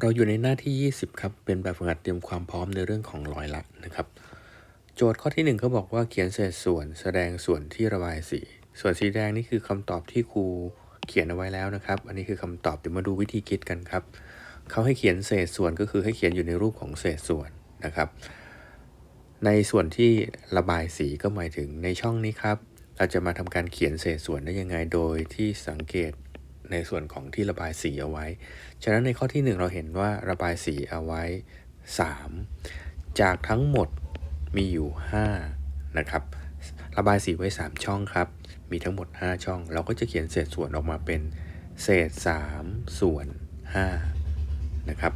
เราอยู่ในหน้าที่ 20 ครับ เป็นแบบฝึกหัดเตรียมความพร้อมในเรื่องของรอยละนะครับ โจทย์ข้อที่ 1 เขาบอกว่าเขียนเศษส่วนแสดงส่วนที่ระบายสี ส่วนสีแดงนี่คือคำตอบที่ครูเขียนเอาไว้แล้วนะครับ อันนี้คือคำตอบเดี๋ยวมาดูวิธีคิดกันครับ เขาให้เขียนเศษส่วนก็คือให้เขียนอยู่ในรูปของเศษส่วนนะครับ ในส่วนที่ระบายสีก็หมายถึงในช่องนี้ครับ เราจะมาทำการเขียนเศษส่วนได้ยังไงโดยที่สังเกต ในส่วนของที่ระบายสีเอาไว้ ฉะนั้นในข้อที่ 1 เราเห็นว่าระบายสีเอาไว้ 3 จากทั้งหมดมีอยู่5นะครับ ระบายสีไว้ 3 ช่องครับ มีทั้งหมด 5 ช่อง เราก็จะเขียนเศษส่วนออกมาเป็นเศษ 3 ส่วน5นะครับ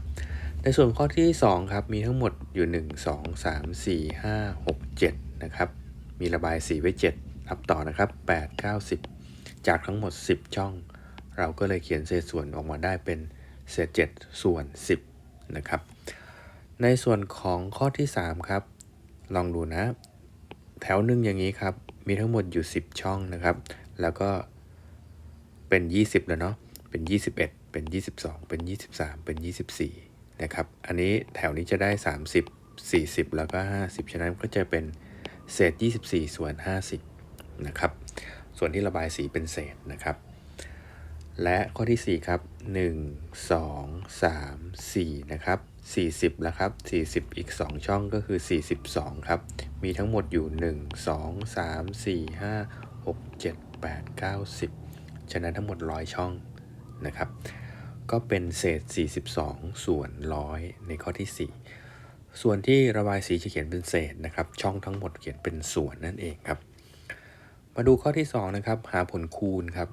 ในส่วนข้อที่ 2 ครับ มีทั้งหมดอยู่ 1 2 3 4 5 6 7 นะครับ มีระบายสีไว้ 7 นับต่อนะครับ 8 9 10 จากทั้งหมด 10 ช่อง เราก็เลยเขียนเศษส่วนออกมาได้เป็นเศษ 7 ส่วน 10 นะครับ ในส่วนของข้อที่ 3 ครับ ลองดูนะ แถวหนึ่งอย่างนี้ครับ มีทั้งหมดอยู่ 10 ช่องนะครับ แล้วก็เป็น 20 แล้วเนาะ เป็น 21 เป็น 22 เป็น 23 เป็น 24 นะครับ อันนี้แถวนี้จะได้ 30 40 แล้วก็ 50 ฉะนั้นก็จะเป็นเศษ 24 ส่วน 50 นะครับ ส่วนที่ระบายสีเป็นเศษนะครับ และข้อที่ 4 ครับ 1 2 3 4 นะครับ 40 แล้วครับ 40 อีก 2 ช่องก็คือ 42 ครับ มีทั้งหมดอยู่ 1 2 3 4 5 6 7 8 9 10 ฉะนั้นทั้งหมด 100 ช่องนะครับ ก็เป็นเศษ 42 ส่วน 100 ในข้อที่ 4 ส่วนที่ระบายสีจะเขียนเป็นเศษนะครับ ช่องทั้งหมดเขียนเป็นส่วนนั่นเองครับ มาดูข้อที่ 2 นะครับ หาผลคูณครับ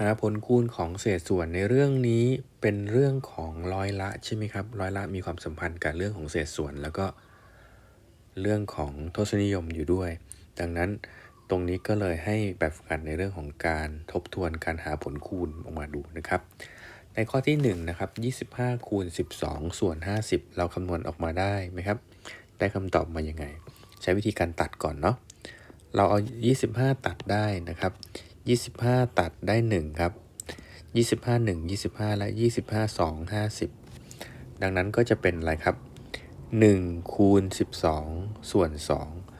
หาผลคูณของเศษส่วนในเรื่องนี้เป็นเรื่องของร้อยละใช่ไหมครับร้อยละมีความสัมพันธ์กับเรื่องของเศษส่วน แล้วก็เรื่องของทศนิยมอยู่ด้วย ดังนั้นตรงนี้ก็เลยให้แบบฝึกหัดในเรื่องของการทบทวนการหาผลคูณออกมาดูนะครับ ในข้อที่1นะครับ25คูณ12 ส่วน 50 เราคำนวณออกมาได้ไหมครับ ได้คำตอบมายังไง ใช้วิธีการตัดก่อนเนาะเราเอา 25 ตัดได้นะครับ 25 ตัดได้ 1 ครับ 25 1 25 และ 25 2 50 ดังนั้นก็จะเป็นอะไรครับ 1 คูณ 12 ส่วน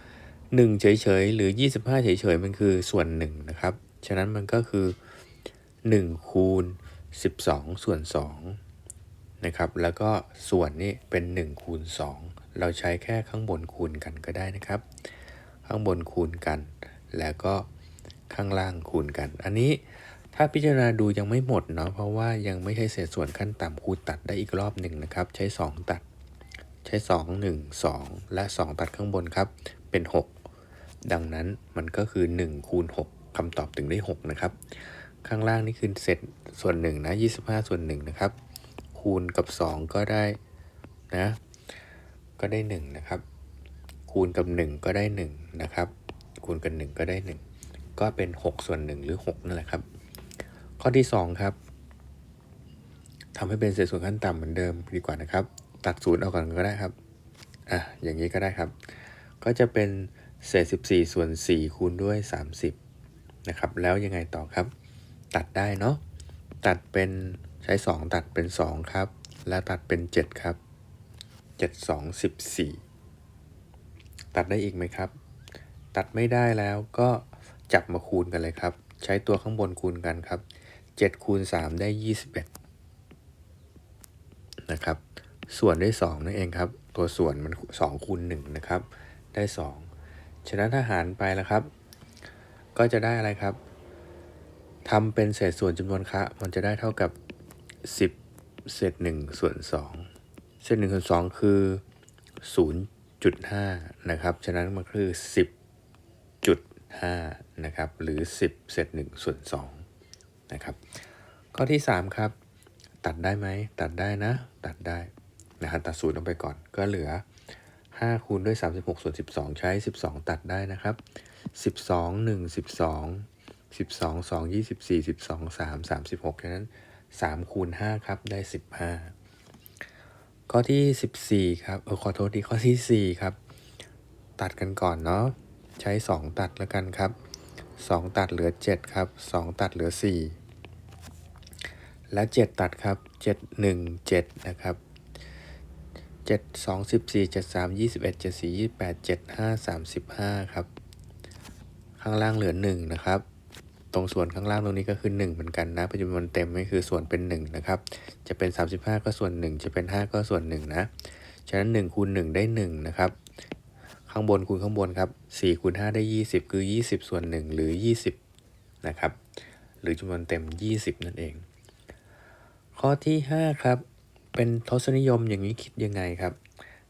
2 1 เฉยๆ หรือ 25 เฉยๆ มันคือส่วน 1 นะครับ ฉะนั้นมันก็คือ 1 คูณ 12 ส่วน 2 นะครับ แล้วก็ส่วนนี้เป็น 1 คูณ 2 เราใช้แค่ข้างบนคูณกันก็ได้นะครับ ข้างบนคูณกันแล้วก็ ข้างล่างคูณกัน อันนี้ถ้าพิจารณาดูยังไม่หมดเนาะเพราะว่ายังไม่ใช่เศษส่วนขั้นต่ำคูณตัดได้อีกรอบหนึ่งนะครับ ใช้ 2 ตัด ใช้ 2 1 2 และ 2 ตัดข้างบนครับเป็น 6 ดังนั้นมันก็คือ 1 คูณ 6คำตอบถึงได้ 6 นะครับ ข้างล่างนี่คือเศษส่วน1นะ25 ส่วน1นะครับคูณกับ 2 ก็ได้นะก็ได้ 1 นะครับ คูณกับ 1 ก็ได้ 1 นะครับ คูณกับ1ก็ได้ 1 ก็เป็น 6 ส่วน 1 หรือ 6 นั่นแหละครับ ข้อที่ 2 ครับทำให้เป็นเศษส่วนขั้นต่ำเหมือนเดิมดีกว่านะครับ ตัดศูนย์ออกก่อนก็ได้ครับอะอย่างนี้ก็ได้ครับ ก็จะเป็นเศษ 14 ส่วน 4 คูณด้วย 30 นะครับ แล้วยังไงต่อครับ ตัดได้เนาะตัดเป็นใช้ 2 ตัดเป็น 2 ครับ แล้วตัดเป็น 7 ครับ 7 2 14 ตัดได้อีกไหมครับ ตัดไม่ได้แล้วก็ จับมาคูณกันเลยครับ ใช้ตัวข้างบนคูณกันครับ7คูณ3ได้ 21 นะครับ ส่วนได้2นั่นเองครับ ตัวส่วนมัน 2 คูณ 1 นะครับ ได้ 2 ฉะนั้นถ้าหารไปแล้วครับ ก็จะได้อะไรครับทำเป็นเศษส่วนจำนวนคะมันจะได้เท่ากับ 10 เศษ1ส่วน 2 เศษ1ส่วน 2 คือ 0.5 นะครับ ฉะนั้นมันคือ 10.5 นะครับหรือ 10 เศษ1ส่วน2นะครับข้อที่ 3 ครับ ตัดได้ไหมตัดได้นะ ตัดได้นะครับตัดศูนย์ลงไปก่อนก็เหลือ 5 คูณด้วย 36 ส่วน 12 ใช้ 12 ตัดได้นะครับ 12 1 12 12 2 24 12 3 36ฉะนั้น 3 คูณ 5 ครับ ได้ 15 ข้อที่ 14 ครับเออขอโทษทีข้อที่ 4 ครับ ตัดกันก่อนเนาะใช้ 2 ตัดแล้วกันครับ 2 ตัดเหลือ 7 ครับ 2 ตัดเหลือ 4 และ 7 ตัดครับ 7 1 7 นะครับ 7 2 14 7 3 21 7 4 28 7 5 35 ครับ ข้างล่างเหลือ 1 นะครับ ตรงส่วนข้างล่างตรงนี้ก็คือ 1 เหมือนกันนะ ปัจจุบันเต็มไม่คือส่วนเป็น 1 นะครับ จะเป็น 35 ก็ส่วน 1 จะเป็น 5 ก็ส่วน 1 นะ ฉะนั้น 1 คูณ 1 ได้ 1 นะครับ ข้างบนคูณข้างบนครับ4คูณ5ได้ 20 คือ 20 ส่วน 1 หรือ 20 นะครับ หรือจำนวนเต็ม 20 นั่นเอง ข้อที่ 5 ครับ เป็นทศนิยมอย่างนี้คิดยังไงครับ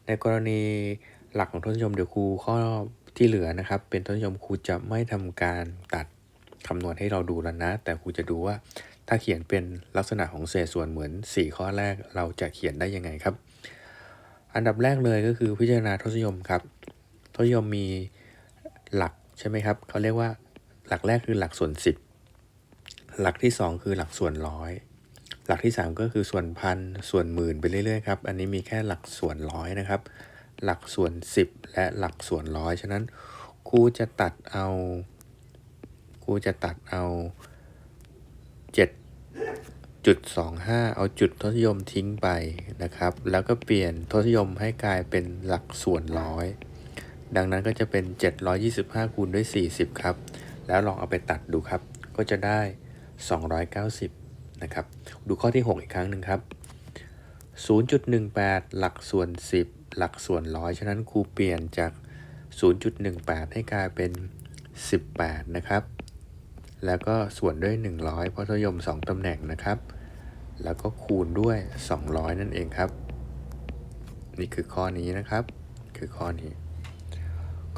ในกรณีหลักของทศนิยมเดี๋ยวครูข้อที่เหลือนะครับ เป็นทศนิยมครูจะไม่ทำการตัดคำนวณให้เราดูแล้วนะ แต่ครูจะดูว่าถ้าเขียนเป็นลักษณะของเศษส่วนเหมือน 4 ข้อแรกเราจะเขียนได้ยังไงครับ อันดับแรกเลยก็คือพิจารณาทศนิยมครับ ทศนิยมมีหลักใช่ไหมครับเขาเรียกว่าหลักแรกคือหลักส่วน 10 หลักที่ 2 คือหลักส่วนร้อยหลักที่ 3 ก็คือส่วนพันส่วนหมื่นไปเรื่อยๆครับอันนี้มีแค่หลักส่วนร้อยนะครับ หลักส่วน 10 และหลักส่วนร้อยฉะนั้นครูจะตัดเอาครูจะตัดเอา 7.25 เอาจุดทศนิยมทิ้งไปนะครับ แล้วก็เปลี่ยนทศนิยมให้กลายเป็นหลักส่วนร้อย ดังนั้นก็จะเป็น 725 คูณด้วย 40 ครับ แล้วลองเอาไปตัดดูครับ ก็จะได้ 290 นะครับ ดูข้อที่ 6 อีกครั้งหนึ่งครับ 0.18 หลักส่วน 10 หลักส่วนร้อยฉะนั้นครูเปลี่ยนจาก 0.18 ให้กลายเป็น 18 นะครับ แล้วก็ส่วนด้วย 100 เพราะทศยม 2ตำแหน่งนะครับ แล้วก็คูณด้วย 200 นั่นเองครับ นี่คือข้อนี้นะครับ คือข้อนี้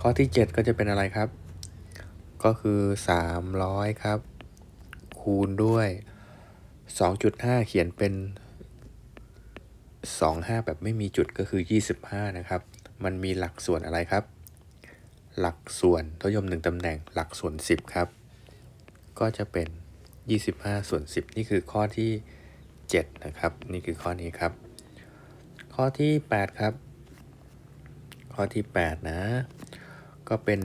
ข้อที่ 7 ก็จะเป็นอะไรครับ ก็คือ 300 ครับ คูณด้วย 2.5 เขียนเป็น 25 แบบไม่มีจุดก็คือ 25 นะครับ มันมีหลักส่วนอะไรครับ หลักส่วนทศยม 1ตำแหน่งหลักส่วน 10 ครับ ก็จะเป็น 25 ส่วน 10 นี่คือข้อที่ 7 นะครับ นี่คือข้อนี้ครับ ข้อที่ 8 ครับ ข้อที่ 8 นะ ก็เป็น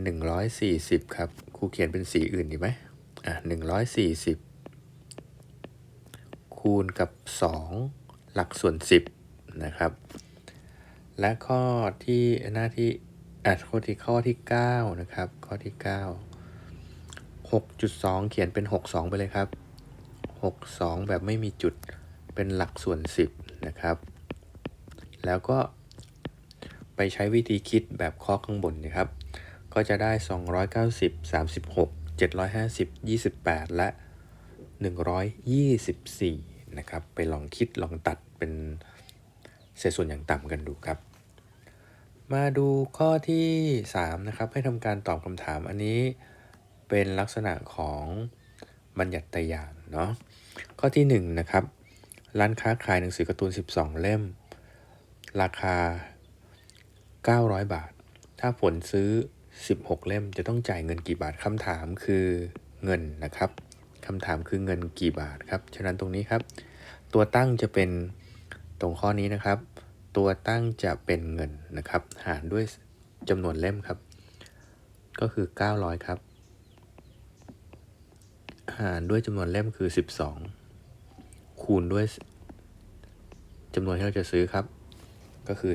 140 ครับ ครูเขียนเป็นสีอื่นดีไหมอะ140 คูณกับ 2 หลักส่วน 10 นะครับ และข้อที่หน้าที่อะข้อที่ข้อที่ 9 นะครับ ข้อที่ 9 6.2 เขียนเป็น 62 ไปเลยครับ 62 แบบไม่มีจุดเป็นหลักส่วน 10 นะครับ แล้วก็ไปใช้วิธีคิดแบบข้อข้างบนนะครับ ก็จะได้ 290 36 750 28 และ 124 นะครับ ไปลองคิดลองตัดเป็นเศษส่วนอย่างต่ำกันดูครับ มาดูข้อที่ 3 นะครับ ให้ทำการตอบคำถามอันนี้เป็นลักษณะของบัญญัติตยานเนาะข้อที่ 1 นะครับ ร้านค้าขายหนังสือการ์ตูน 12 เล่ม ราคา 900 บาท ถ้าผลซื้อ 16 เล่มจะต้องจ่ายเงินกี่บาทคำถามคือเงินนะครับคำถามคือเงินกี่บาทครับ ฉะนั้นตรงนี้ครับ ตัวตั้งจะเป็นตรงข้อนี้นะครับ ตัวตั้งจะเป็นเงินนะครับ หารด้วยจำนวนเล่มครับ ก็คือ 900 ครับ หารด้วยจำนวนเล่มคือ 12 คูณด้วยจำนวนที่เราจะซื้อครับ ก็คือ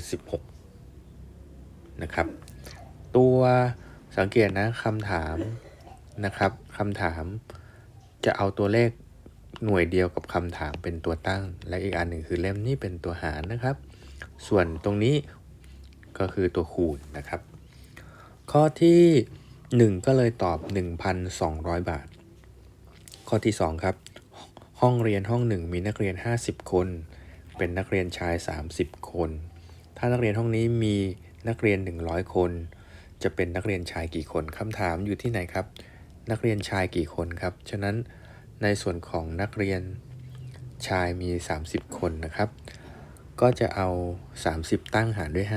16 นะครับ ตัวสังเกตนะคำถามนะครับคำถามจะเอาตัวเลขหน่วยเดียวกับคำถามเป็นตัวตั้ง และอีกอันหนึ่งคือเล่มนี้เป็นตัวหารนะครับ ส่วนตรงนี้ก็คือตัวคูณนะครับ ข้อที่ 1 ก็เลยตอบ 1,200 บาท ข้อที่ 2 ครับ ห้องเรียนห้องหนึ่งมีนักเรียน 50 คน เป็นนักเรียนชาย 30 คน ถ้านักเรียนห้องนี้มีนักเรียน 100 คน จะเป็นนักเรียนชายกี่คนคำถามอยู่ที่ไหนครับ นักเรียนชายกี่คนครับ ฉะนั้นในส่วนของนักเรียนชายมี 30 คนนะครับ ก็จะเอา 30 ตั้งหารด้วย 50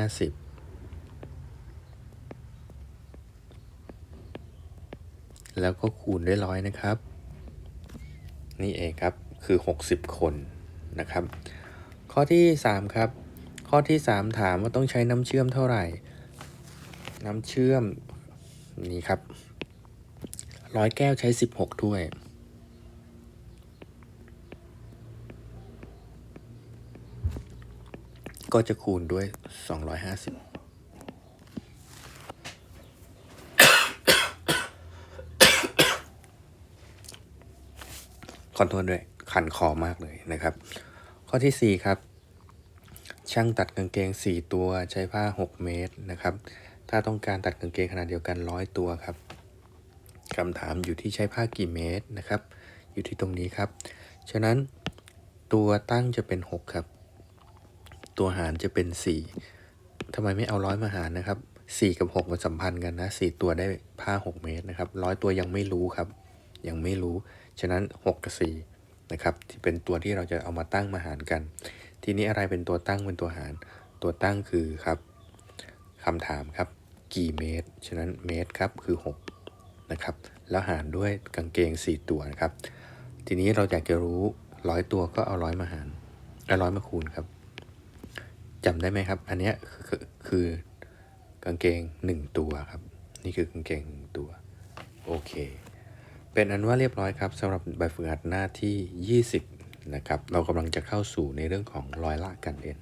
แล้วก็คูณด้วยร้อยนะครับ นี่เองครับคือ 60 คนนะครับ ข้อที่ 3 ครับ ข้อที่ 3 ถามว่าต้องใช้น้ำเชื่อมเท่าไหร่ น้ำเชื่อม นี่ครับร้อยแก้วใช้สิบหกถ้วยก็จะคูณด้วย 250 ขอโทษด้วย ขันคอมากเลยนะครับ ข้อที่ 4 ครับ ช่างตัดกางเกง 4 ตัวใช้ผ้า 6 เมตรนะครับ ถ้าต้องการตัดกางเกงขนาดเดียวกัน100ตัวครับคำถามอยู่ที่ใช้ผ้ากี่เมตรนะครับ อยู่ที่ตรงนี้ครับ ฉะนั้นตัวตั้งจะเป็น 6 ครับ ตัวหารจะเป็น 4ทำไมไม่เอาร้อยมาหารนะครับ 4 กับ 6 มันสัมพันธ์กันนะ 4 ตัวได้ผ้า 6 เมตรนะครับร้อยตัวยังไม่รู้ครับ ยังไม่รู้ ฉะนั้น 6 กับ 4 นะครับ ที่เป็นตัวที่เราจะเอามาตั้งมาหารกัน ทีนี้อะไรเป็นตัวตั้งเป็นตัวหาร ตัวตั้งคือครับคำถามครับ กี่เมตร ฉะนั้นเมตรครับคือ 6 นะครับ แล้วหารด้วยกางเกง 4 ตัวนะครับ ทีนี้เราอยากจะรู้ร้อยตัวก็เอาร้อยมาหารเอาร้อยมาคูณครับจำได้ไหมครับ อันนี้คือคือกางเกง 1 ตัวครับ นี่คือกางเกงหนึ่งตัว โอเค เป็นอันว่าเรียบร้อยครับสำหรับใบฝึกหัดหน้าที่ 20 นะครับ เรากำลังจะเข้าสู่ในเรื่องของร้อยละกันเอ็น